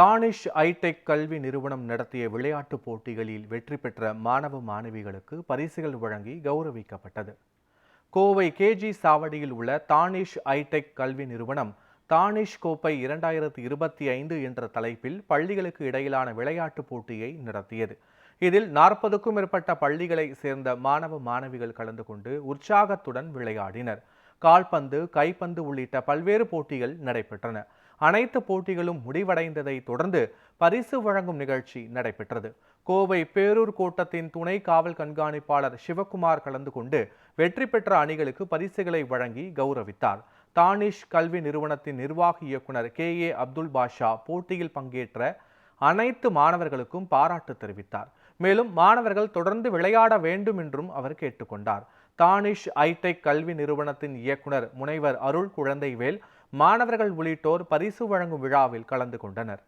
தானிஷ் ஐடெக் கல்வி நிறுவனம் நடத்திய விளையாட்டுப் போட்டிகளில் வெற்றி பெற்ற மாணவ மாணவிகளுக்கு பரிசுகள் வழங்கி கௌரவிக்கப்பட்டது. கோவை கேஜி சாவடியில் உள்ள தானிஷ் ஐடெக் கல்வி நிறுவனம் தானிஷ் கோப்பை இரண்டாயிரத்தி இருபத்தி ஐந்து என்ற தலைப்பில் பள்ளிகளுக்கு இடையிலான விளையாட்டுப் போட்டியை நடத்தியது. இதில் நாற்பதுக்கும் மேற்பட்ட பள்ளிகளை சேர்ந்த மாணவ மாணவிகள் கலந்து கொண்டு உற்சாகத்துடன் விளையாடினர். கால்பந்து கைப்பந்து உள்ளிட்ட பல்வேறு போட்டிகள் நடைபெற்றன. அனைத்து போட்டிகளும் முடிவடைந்ததை தொடர்ந்து பரிசு வழங்கும் நிகழ்ச்சி நடைபெற்றது. கோவை பேரூர் கோட்டத்தின் துணை காவல் கண்காணிப்பாளர் சிவகுமார் கலந்து கொண்டு வெற்றி பெற்ற அணிகளுக்கு பரிசுகளை வழங்கி கௌரவித்தார். தானிஷ் கல்வி நிறுவனத்தின் நிர்வாக இயக்குனர் கே. ஏ. அப்துல் பாஷா போட்டியில் பங்கேற்ற அனைத்து மாணவர்களுக்கும் பாராட்டு தெரிவித்தார். மேலும் மாணவர்கள் தொடர்ந்து விளையாட வேண்டும் என்றும் அவர் கேட்டுக்கொண்டார். தானிஷ் ஐடெக் கல்வி நிறுவனத்தின் இயக்குனர் முனைவர் அருள் குழந்தைவேல் மாணவர்கள் உள்ளிட்டோர் பரிசு வழங்கும் விழாவில் கலந்து கொண்டனர்.